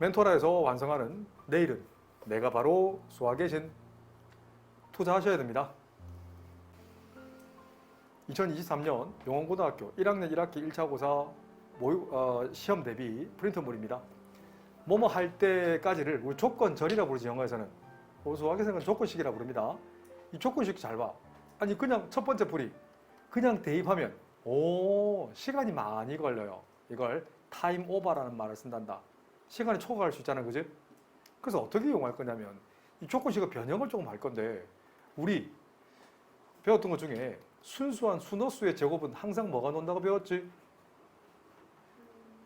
멘토라에서 완성하는 내일은 내가 바로 수학의 신 투자하셔야 됩니다. 2023년 용원고등학교 1학년 1학기 1차 고사 모의, 어, 시험 대비 프린트물입니다. 뭐뭐 할 때까지를 우리 조건절이라고 부르지 영어에서는 어, 수학에서는 조건식이라고 부릅니다. 이 조건식 잘 봐. 아니 그냥 첫 번째 풀이 그냥 대입하면 오 시간이 많이 걸려요. 이걸 타임 오버라는 말을 쓴단다. 시간이 초과할 수 있잖아, 그지? 그래서 어떻게 이용할 거냐면 이 조건식의 변형을 조금 할 건데 우리 배웠던 것 중에 순수한 순호수의 제곱은 항상 뭐가 논다고 배웠지?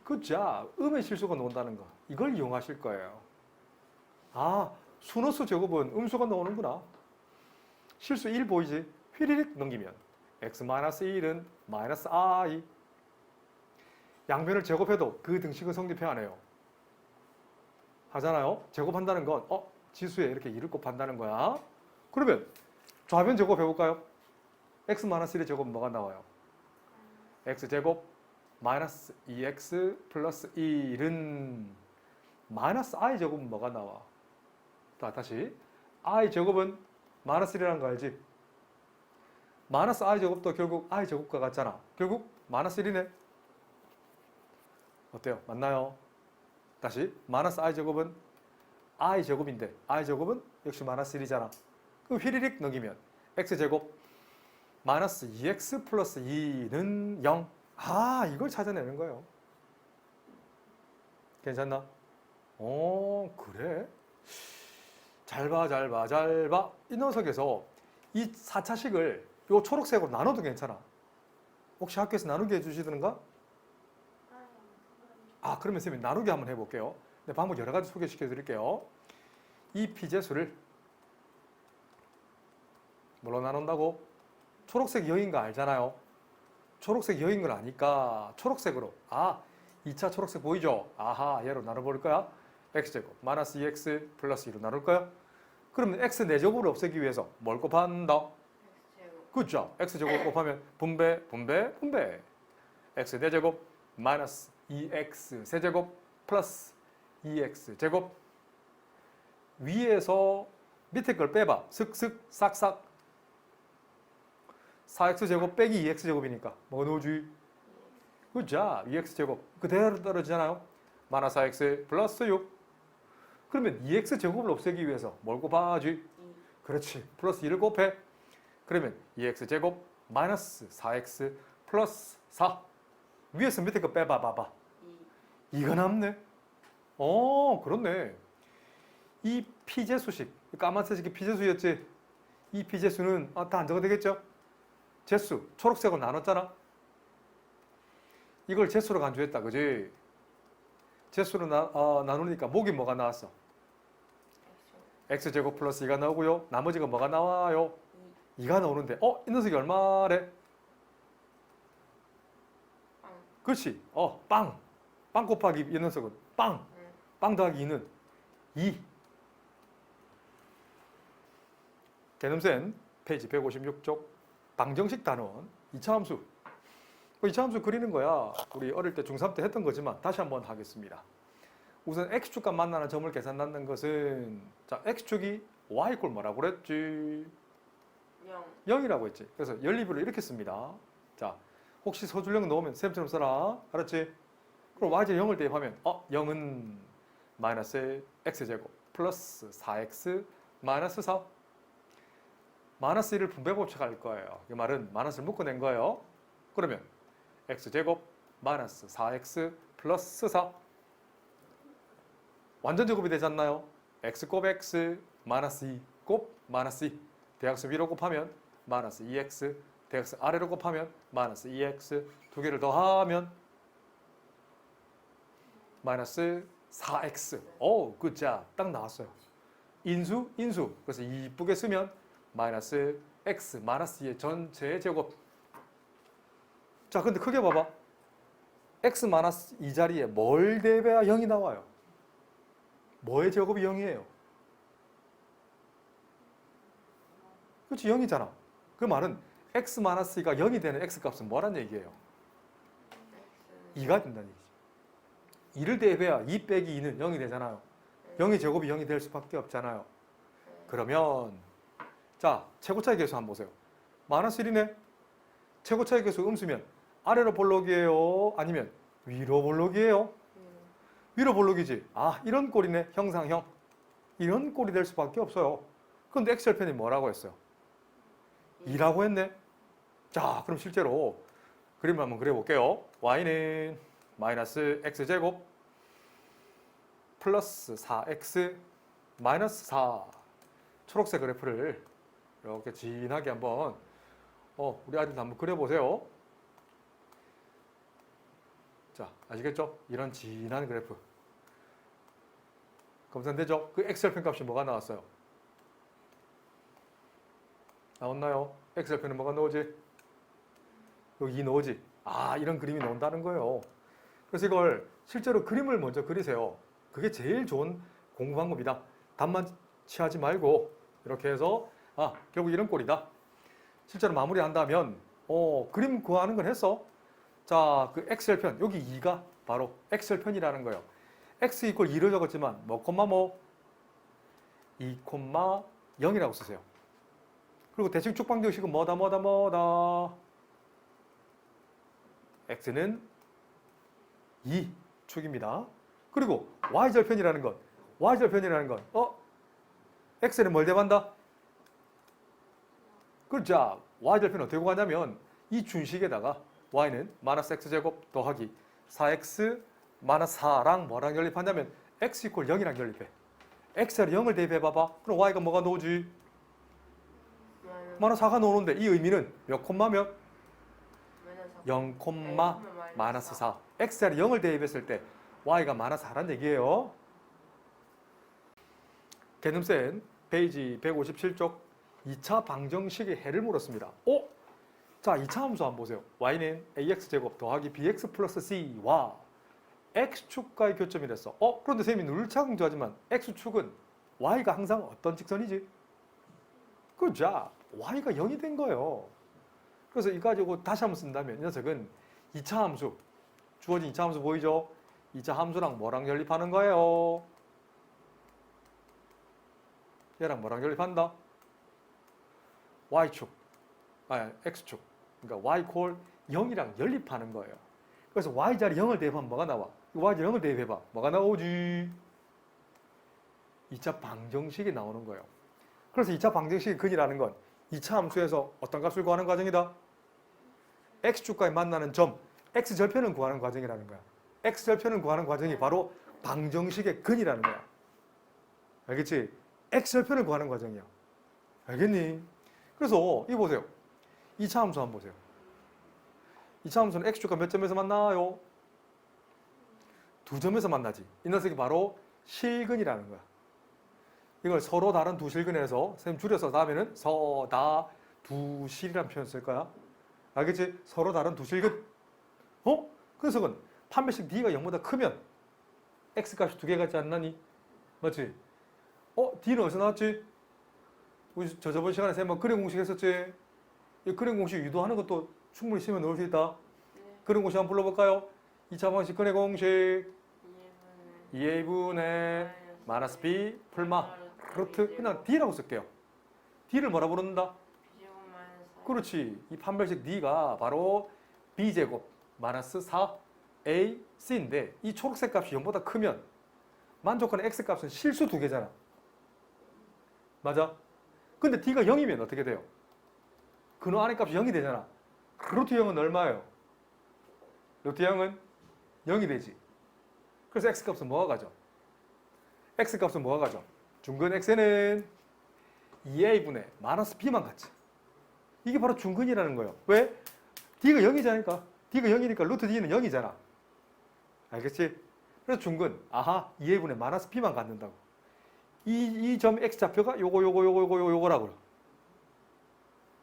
그자 음의 실수가 논다는 거 이걸 이용하실 거예요. 아 순호수 제곱은 음수가 나오는구나. 실수 1 보이지? 휘리릭 넘기면 x-1은 마이너스 i 양변을 제곱해도 그 등식은 성립해야 하네요. 하잖아요. 제곱한다는 건 어? 지수에 이렇게 2를 곱한다는 거야. 그러면 좌변 제곱 해 볼까요? x-1의 제곱 뭐가 나와요? x제곱 마이너스 2x 플러스 1은 마이너스 i 제곱은 뭐가 나와? 자, 다시 i 제곱은 마이너스 1이라는 거 알지? 마이너스 i 제곱도 결국 i 제곱과 같잖아. 결국 마이너스 1이네. 어때요? 맞나요? 다시 마이너스 i 제곱은 i 제곱인데 i 제곱은 역시 마이너스 1이잖아. 그럼 휘리릭 넘기면 x 제곱 마이너스 2x 플러스 2는 0. 아, 이걸 찾아내는 거예요. 괜찮나? 어, 그래? 잘 봐, 잘 봐, 잘 봐. 이 녀석에서 이 4차식을 요 초록색으로 나눠도 괜찮아. 혹시 학교에서 나누게 해주시던가? 아, 그러면 선생님 나누기 한번 해볼게요. 네, 방법 여러 가지 소개시켜 드릴게요. 이 피제수를 뭘로 나눈다고? 초록색 여인 거 알잖아요. 초록색 여인 걸 아니까 초록색으로 아 2차 초록색 보이죠? 아하 얘로 나눠볼 거야. x제곱 마이너스 2x 플러스 2로 나눌 거야. 그러면 x 4제곱을 없애기 위해서 뭘 곱한다? 그죠? x제곱 곱하면 분배 분배 분배 x 4제곱 마이너스 2x 세제곱 플러스 2x 제곱 위에서 밑에 걸 빼봐 슥슥 싹싹 4x 제곱 빼기 2x 제곱이니까 뭐가 넣어주기? 그죠? 2x 제곱 그대로 떨어지잖아요. 마이너스 4x 플러스 6 그러면 2x 제곱을 없애기 위해서 뭘 곱하지? 2 그렇지. 플러스 2를 곱해. 그러면 2x 제곱 마이너스 4x 플러스 4 위에서 밑에 거 빼봐 봐봐. 2 이거 남네. 어, 그렇네. 이 피제수식, 까만색이 피제수였지. 이 피제수는 아, 다안 적어도 되겠죠? 제수, 초록색으로 나눴잖아. 이걸 제수로 간주했다, 그지? 제수로 나, 어, 나누니까 목이 뭐가 나왔어? X제곱 플러스 2가 나오고요. 나머지가 뭐가 나와요? 2 2가 나오는데, 어? 이 녀석이 얼마래? 빵 그렇지. 어, 빵. 빵 곱하기 이 녀석은 빵. 응. 빵 더하기 2는 2. 개념센 페이지 156쪽 방정식 단원 2차 함수. 뭐 2차 함수 그리는 거야. 우리 어릴 때 중3 때 했던 거지만 다시 한번 하겠습니다. 우선 x축과 만나는 점을 계산하는 것은 자, x축이 y꼴 뭐라고 그랬지? 0 0이라고 했지. 그래서 연립으로 이렇게 씁니다. 자, 혹시 서술형 넣으면 쌤처럼 써라. 알았지? 그럼 y제 0을 대입하면 어, 0은 마이너스 x제곱 플러스 4x 마이너스 4 마이너스 1을 분배 법칙할 거예요. 이 말은 마이너스를 묶어낸 거예요. 그러면 x제곱 마이너스 4x 플러스 4 완전 제곱이 되지 않나요? x 곱 x 마이너스 2 곱 마이너스 2 대각선 위로 곱하면 마이너스 2x 대각선 아래로 곱하면 마이너스 2x 두 개를 더하면 마이너스 4x 오 굿자 딱 나왔어요. 인수 인수. 그래서 이쁘게 쓰면 마이너스 x 마이너스 2의 전체 제곱. 자 근데 크게 봐봐. X 마이너스 이 자리에 뭘 대입해야 0이 나와요? 뭐의 제곱이 0이에요? 그렇지 0이잖아. 그 말은 x 마이너스가 0이 되는 x 값은 뭐란 얘기예요 X 2가 된다는 얘기지 2를 대입해야 2 빼기 2는 0이 되잖아요. 0의 제곱이 0이 될 수밖에 없잖아요. 그러면 자 최고차의 계수 한번 보세요. 마이너스 1이네. 최고차의 계수 음수면 아래로 볼록이에요? 아니면 위로 볼록이에요? 위로 볼록이지. 아 이런 꼴이네. 형상형. 이런 꼴이 될 수밖에 없어요. 그런데 엑셀 편이 뭐라고 했어요? 2라고 했네. 자 그럼 실제로 그림을 한번 그려볼게요. y는 마이너스 x제곱 플러스 4x 마이너스 4 초록색 그래프를 이렇게 진하게 한번 어, 우리 아이들도 한번 그려보세요. 자, 아시겠죠? 이런 진한 그래프. 검산되죠? 그 엑셀편 값이 뭐가 나왔어요? 나왔나요? 엑셀편에 뭐가 나오지? 여기 이 나오지? 아, 이런 그림이 나온다는 거예요. 그래서 이걸 실제로 그림을 먼저 그리세요. 그게 제일 좋은 공부 방법이다. 답만 취하지 말고 이렇게 해서 아 결국 이런 꼴이다. 실제로 마무리한다면 어 그림 구하는 건 했어. 자 그 엑셀편 여기 2가 바로 엑셀편이라는 거예요. x 이퀄 2를 적었지만 뭐 콤마 뭐 2 콤마 0이라고 쓰세요. 그리고 대칭 축방정식은 뭐다 뭐다 뭐다 x는 2 축입니다. 그리고 y절편이라는 건 y절편이라는 건 어? x는 뭘 대반다? 그렇죠. y절편은 어떻게 구하냐면 이 준식에다가 y는 마이너스 x제곱 더하기 4x 마이너스 4랑 뭐랑 연립한다면 x 이퀄 0이랑 연립해. x를 0을 대입해봐봐. 그럼 y가 뭐가 나오지? 마이너스 4가 나오는데 이 의미는 몇 콤마면? 0 콤마 마이너스 4. x를 0을 대입했을 때 y가 마이너스 4란 얘기예요. 개념센 페이지 157쪽 2차 방정식의 해를 물었습니다. 오! 자, 2차 함수 한번 보세요. y는 ax제곱 더하기 bx 플러스 c와 x축과의 교점이랬어. 어? 그런데 쌤이 늘 강조하지만 x축은 y가 항상 어떤 직선이지? 그죠? y가 0이 된 거예요. 그래서 이거 가지고 다시 한번 쓴다면 이 녀석은 2차 함수 주어진 2차 함수 보이죠? 2차 함수랑 뭐랑 연립하는 거예요? 얘랑 뭐랑 연립한다? y축, 아 x축. 그러니까 y 콜 0이랑 연립하는 거예요. 그래서 y 자리 0을 대입하면 뭐가 나와? y 자리 0을 대입해봐. 뭐가 나오지? 2차 방정식이 나오는 거예요. 그래서 2차 방정식의 근이라는 건 2차 함수에서 어떤 값을 구하는 과정이다? x축과에 만나는 점, x절편을 구하는 과정이라는 거야. x절편을 구하는 과정이 바로 방정식의 근이라는 거야. 알겠지? x절편을 구하는 과정이야. 알겠니? 그래서 이 보세요. 2차 함수 한번 보세요. 2차 함수는 x축과 몇 점에서 만나요? 두 점에서 만나지. 이 녀석이 바로 실근이라는 거야. 이걸 서로 다른 두 실근에서 선생님 줄여서 다음에는 서다 두 실이라는 표현 쓸 거야. 알겠지? 서로 다른 두 실근. 어? 그 녀석은 판별식 d가 0보다 크면 x 값이 두 개 같지 않나니? 맞지? 어? d는 어디서 나왔지? 우리 저 저번 시간에 쌤뭐 그림 공식 했었지? 이 그림 공식 유도하는 것도 충분히 시면 넣을 수 있다. 그림 공식 한번 불러볼까요? 2차 방식 그림 공식 2a분의 마이너스 b 풀마 루트 그냥 d라고 쓸게요. d를 뭐라 부른다? 그렇지. 이 판별식 d가 바로 b제곱 마이너스 4a c인데 이 초록색 값이 0보다 크면 만족하는 x 값은 실수 두 개잖아. 맞아? 근데 d가 0이면 어떻게 돼요? 근호 안의 값이 0이 되잖아. 루트 0은 얼마예요? 루트 0은 0이 되지. 그래서 x 값은 뭐가 가죠? x 값은 뭐가 가죠? 중근 x는 2a분의 마이너스 b만 같지. 이게 바로 중근이라는 거예요. 왜? d가 0이잖아니까. d가 0이니까 루트 d는 0이잖아. 알겠지? 그래서 중근, 아하, 2a분의 마이너스 b만 갖는다고. 이, 이 점 x 좌표가 요거, 요거, 요거, 요거, 요거라고.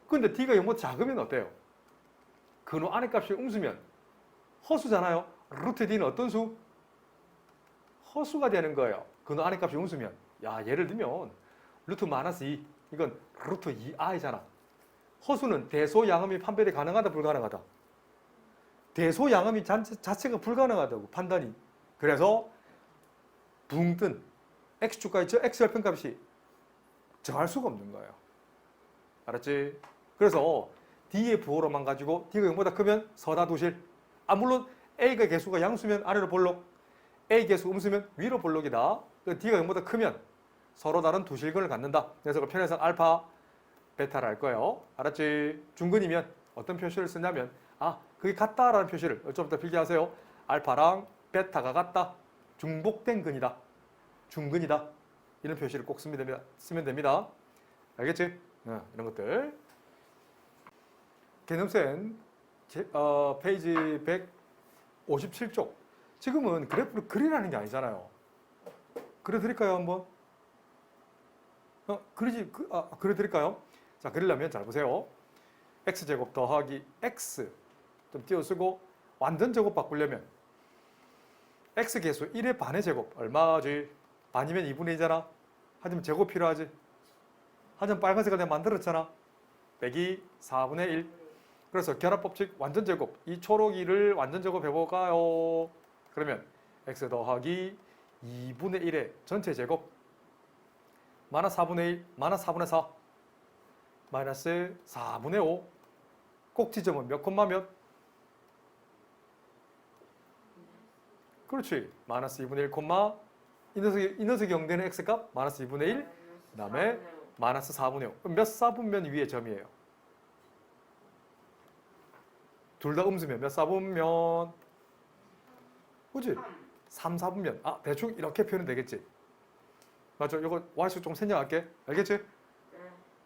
근데 d가 0보다 작으면 어때요? 근호 안의 값이 음수면 허수잖아요. 루트 d는 어떤 수? 허수가 되는 거예요. 근호 안의 값이 음수면. 야, 예를 들면 루트 마이너스 2 이건 루트 2i잖아. 허수는 대소 양음이 판별이 가능하다 불가능하다. 대소 양음이 자체가 불가능하다고 판단이 그래서 붕뜬 x축과 있죠? x절편 값이 정할 수가 없는 거예요. 알았지? 그래서 D의 부호로만 가지고 D가 0보다 크면 서다 도실. 아 물론 A가 개수가 양수면 아래로 볼록, A 개수 음수면 위로 볼록이다. 그 D가 0보다 크면 서로 다른 두 실근을 갖는다. 그래서 그 편에서 알파, 베타를 할 거예요. 알았지? 중근이면 어떤 표시를 쓰냐면 아 그게 같다라는 표시를 좀더 필기하세요. 알파랑 베타가 같다. 중복된 근이다. 중근이다. 이런 표시를 꼭 쓰면 됩니다. 쓰면 됩니다. 알겠지? 어, 이런 것들. 개념센 제- 어, 페이지 157쪽. 지금은 그래프를 그리라는 게 아니잖아요. 그려드릴까요 한번? 어, 그리지, 그, 아, 그려드릴까요? 자, 그리려면 잘 보세요. x제곱 더하기 x 좀 띄워쓰고 완전 제곱 바꾸려면 x 개수 1의 반의 제곱 얼마지? 반이면 2분의 2잖아. 하지만 제곱 필요하지. 하지만 빨간색을 내가 만들었잖아. 빼기 4분의 1. 그래서 결합법칙 완전 제곱. 이 초록이를 완전 제곱 해볼까요? 그러면 x 더하기 2분의 1의 전체 제곱 마이너스 4분의 1, 마이너스 4분의 4, 마이너스 4분의 5. 꼭지점은 몇 콤마 몇? 그렇지. 마이너스 2분의 1 콤마 이 녀석이, 이 녀석이 0되는 x값 마이너스 2분의 1, 그 다음에 마이너스 4분의 5. 그럼 몇 사분면 위에 점이에요? 둘 다 음수면 몇 사분면? 그지? 3, 4분면. 아, 대충 이렇게 표현 되겠지? 맞죠? 이거 y수 좀 생략할게. 알겠지?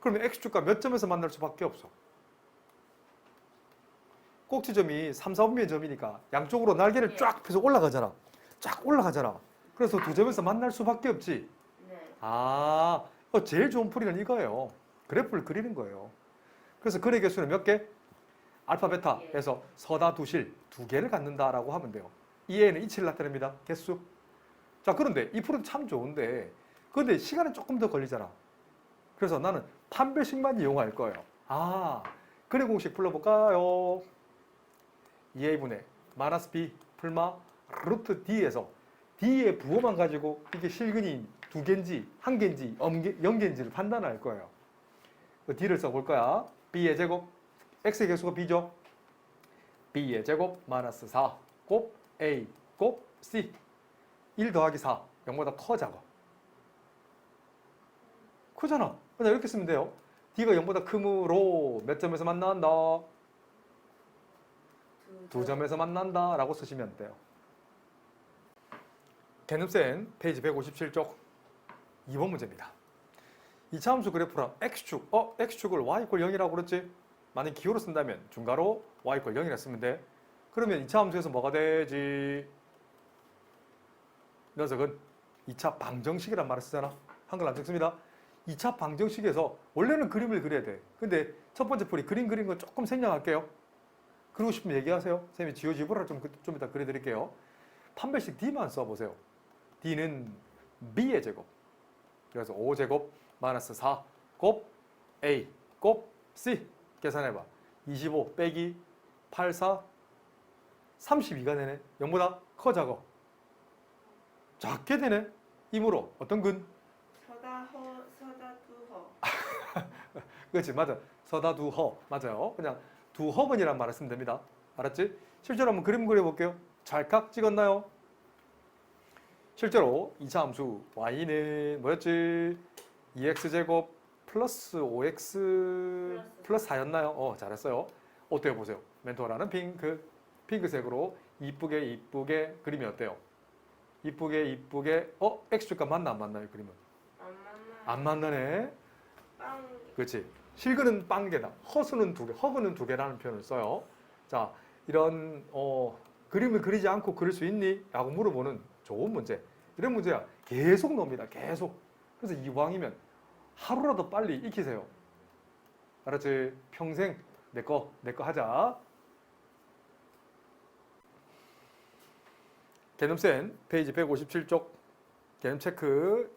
그러면 x축과 몇 점에서 만날 수밖에 없어. 꼭지점이 3, 4분면 점이니까 양쪽으로 날개를 예. 쫙 펴서 올라가잖아. 쫙 올라가잖아. 그래서 두 점에서 만날 수밖에 없지. 네. 아, 어, 제일 좋은 풀이는 이거예요. 그래프를 그리는 거예요. 그래서 근의 개수는 몇 개? 알파, 베타에서 서다 두실 두 개를 갖는다라고 하면 돼요. 이 애는 이치를 나타냅니다. 개수. 자, 그런데 이 풀은 참 좋은데, 그런데 시간은 조금 더 걸리잖아. 그래서 나는 판별식만 이용할 거예요. 아, 근의 공식 풀어볼까요? 2a분의 마이너스 b 풀마 루트 d에서 d의 부호만 가지고 이게 실근이 두 개인지 한 개인지 영 개인지를 판단할 거예요. 그 d를 써볼 거야. b의 제곱 x의 개수가 b죠. b의 제곱 마이너스 4 곱 a 곱 c 1 더하기 4 0보다 커 작아. 크잖아. 그냥 이렇게 쓰면 돼요. d가 0보다 크므로 몇 점에서 만난다? 두 점에서 만난다 라고 쓰시면 돼요. 개념센 페이지 157쪽 2번 문제입니다. 이차 함수 그래프랑 x축, 어 x축을 y 이퀄 0이라고 그랬지? 만약 기호로 쓴다면 중괄호 y 이퀄 0이라 쓰면 돼. 그러면 2차 함수에서 뭐가 되지? 이 녀석은 2차 방정식이란 말을 쓰잖아. 한글 안 적습니다. 2차 방정식에서 원래는 그림을 그려야 돼. 근데 첫 번째 풀이 그림 그린 거 조금 생략할게요. 그리고 싶으면 얘기하세요. 쌤이 지오지브라를 좀, 그- 좀 이따 그려드릴게요. 판별식 D만 써보세요. D는 B의 제곱. 그래서 5제곱 마이너스 4곱 A 곱 C 계산해봐. 25 빼기 84 32가 되네. 0보다 커 작어. 작게 되네. 이므로 어떤 근? 서다 허 서다 두허. 그렇지 맞아. 서다 두허 맞아요. 그냥 두허근이란 말을 쓰면 됩니다. 알았지? 실제로 한번 그림 그려볼게요. 찰칵 찍었나요? 실제로 2차 함수 y는 뭐였지? 2x제곱 플러스 5x 플러스 4였나요? 어 잘했어요. 어때요 보세요. 멘토라는 핑크 핑크색으로 이쁘게 이쁘게 그림이 어때요? 이쁘게 이쁘게 어 x축과 맞나 안 맞나요 그림은? 안 만나. 안 만나네. 빵. 그렇지. 실근은 빵개다. 허수는 두 개, 허그는 두 개라는 표현을 써요. 자, 이런 어, 그림을 그리지 않고 그릴 수 있니? 라고 물어보는 좋은 문제. 이런 문제야 계속 나옵니다. 계속. 그래서 이왕이면 하루라도 빨리 익히세요. 알았지? 평생 내 거, 내 거 하자. 개념센 페이지 157쪽 개념 체크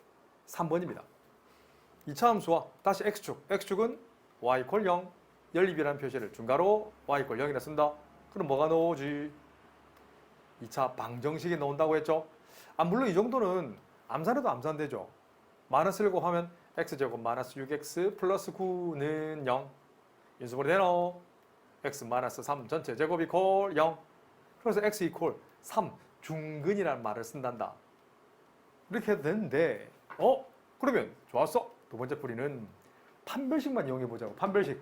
3번입니다. 2차 함수와 다시 x축, x축은 y 콜 0, 연립이라는 표시를 중괄호 y 콜 0이라 쓴다. 그럼 뭐가 나오지? 2차 방정식이 나온다고 했죠. 아 물론 이 정도는 암산해도 암산되죠. 마이너스를 곱하면 x제곱 마이너스 6x 플러스 9는 0. 인수분해 되노? x 마이너스 3 전체 제곱 이퀄 0. 그래서 x 이퀄 3 중근이라는 말을 쓴단다. 이렇게 해도 되는데 어? 그러면 좋았어. 두 번째 풀이는 판별식만 이용해 보자고. 판별식.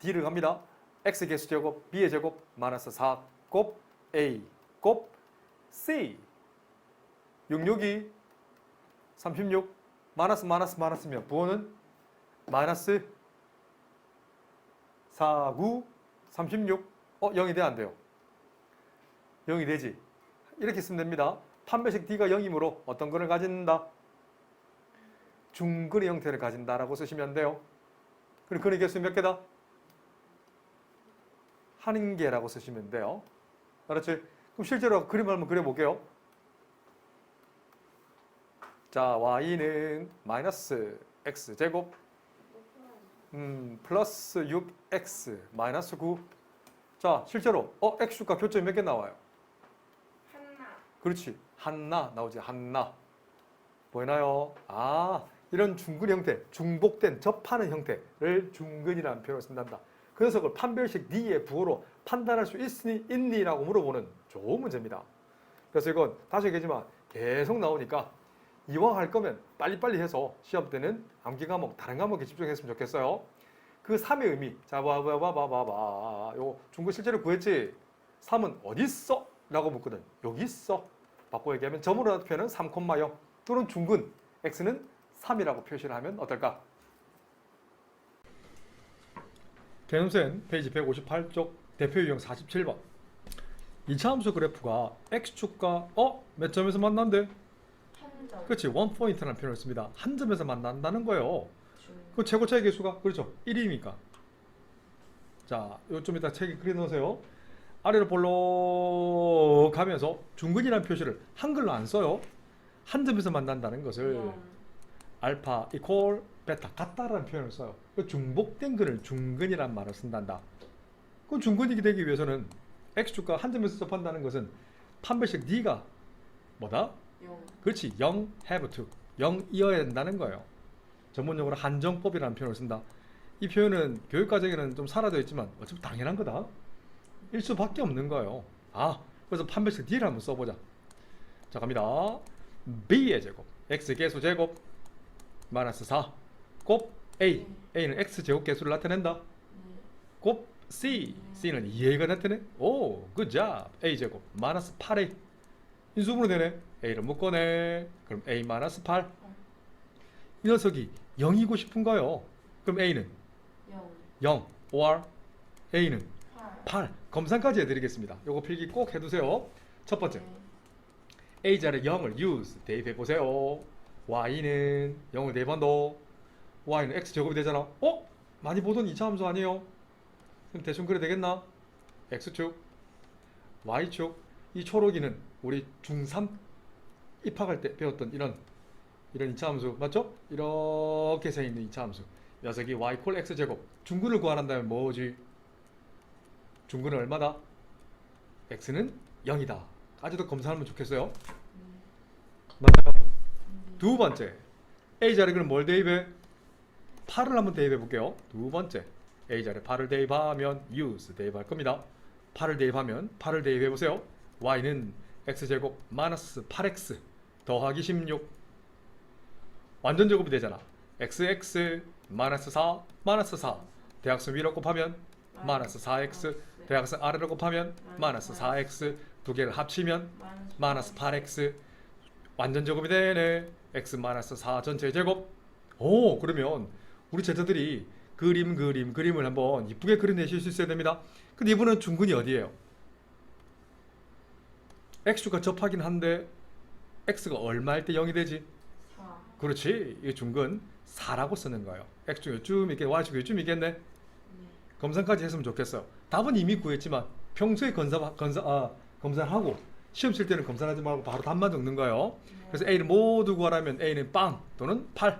D를 갑니다. x 개수 제곱 b의 제곱 마이너스 4 곱 a 곱 c 66이 36 마이너스 마이너스 마이너스면 부호는 마이너스 49 36 어 0이 돼 안 돼요? 0이 되지. 이렇게 쓰면 됩니다. 판별식 D가 0이므로 어떤 거를 가진다? 중근의 형태를 가진다라고 쓰시면 돼요. 그럼 근의 개수 몇 개다? 한 개라고 쓰시면 돼요. 알았지? 그럼 실제로 그림 한번 그려볼게요. 자, y는 마이너스 x 제곱 음, 플러스 6x 마이너스 9. 자, 실제로 어 x축과 교점이 몇 개 나와요? 한나 그렇지. 한나 나오지. 한나. 보이나요? 아, 이런 중근 형태, 중복된 접하는 형태를 중근이라는 표현을 쓴단다. 그래서 그걸 판별식 D의 부호로 판단할 수 있으니 있니라고 물어보는 좋은 문제입니다. 그래서 이건 다시 얘기하지만 계속 나오니까 이왕 할 거면 빨리빨리 해서 시험 때는 암기 과목 다른 과목에 집중했으면 좋겠어요. 그 3의 의미. 자, 봐봐봐봐봐봐. 요 중근 실제로 구했지? 3은 어디 있어? 라고 묻거든. 여기 있어. 바꿔 얘기하면 점으로 나타표현은 3,0 또는 중근 x는 3이라고 표시를 하면 어떨까? 개념센 페이지 158쪽 대표 유형 47번 2차 함수 그래프가 x축과 어? 몇 점에서 만난대? 그렇지 원 포인트라는 표현을 씁니다 한 점에서 만난다는 거예요 그 최고 차의 개수가 그렇죠 1이니까 자, 요좀 이따 책에 그려 놓으세요. 아래로 볼록 가면서 중근이라는 표시를 한글로 안 써요. 한 점에서 만난다는 것을 알파 이퀄 베타 같다라는 표현을 써요. 그 중복된 근을 중근이란 말을 쓴단다. 그 중근이 되기 위해서는 x축과 한 점에서 접한다는 것은 판별식 D가 뭐다? 영 그렇지 0 have to 0이어야 된다는 거예요. 전문용어로 한정법이라는 표현을 쓴다. 이 표현은 교육 과정에는 좀 사라져 있지만 어차피 당연한 거다. 일 수밖에 없는 거예요. 아, 그래서 판별식 D를 한번 써보자. 자, 갑니다. B의 제곱, X 개수 제곱, 마이너스 4, 곱 A, A는 X 제곱 개수를 나타낸다. 곱 C, C는 2A가 나타내. 오, job. A 제곱, 마이너스 8A. 인수분해 되네. A를 묶어내. 그럼 A 마이너스 8. 이 녀석이 0이고 싶은가요? 그럼 A는 영0 or A는 팔8 검산까지 해드리겠습니다. 요거 필기 꼭 해두세요. 첫 번째 A 자리에 0을 use 대입해 보세요. Y는 0을 네번 더. Y는 X 제곱이 되잖아. 어? 많이 보던 2차 함수 아니에요? 그럼 대충 그래 되겠나? X축, Y축. 이 초록이는 우리 중3 입학할 때 배웠던 이런 이런 2차 함수 맞죠? 이렇게 세 있는 2차 함수. 녀석이 y 콜 x 제곱 중근을 구하란다면 뭐지? 중근은 얼마다? x는 0이다. 까지도 검사하면 좋겠어요. 맞아요. 두 번째 a 자리에 그럼 뭘 대입해? 8을 한번 대입해 볼게요. 두 번째 a 자리에 8을 대입하면 use 대입할 겁니다. 8을 대입하면 8을 대입해 보세요. y는 x 제곱 마이너스 8x 더하기 16 완전 제곱이 되잖아. xx 마이너스 4 마이너스 4 대각선 위로 곱하면 마이너스 4x 대각선 아래로 곱하면 마이너스 4x 두 개를 합치면 마이너스 8x 완전 제곱이 되네. X 마이너스 4 전체 제곱. 오 그러면 우리 제자들이 그림 그림 그림을 한번 이쁘게 그려내실 수 있어야 됩니다. 근데 이분은 중근이 어디예요? x가 접하긴 한데 x가 얼마일 때 0이 되지? 사 그렇지. 이 중근 4라고 쓰는 거예요. x축 요쯤 있겠, y축 요쯤 있겠네. 검산까지 했으면 좋겠어. 답은 이미 구했지만 평소에 검사 검사 아 검사하고 시험 칠 때는 검사하지 말고 바로 답만 적는 거예요. 그래서 A는 모두 구하라면 A는 빵 또는 8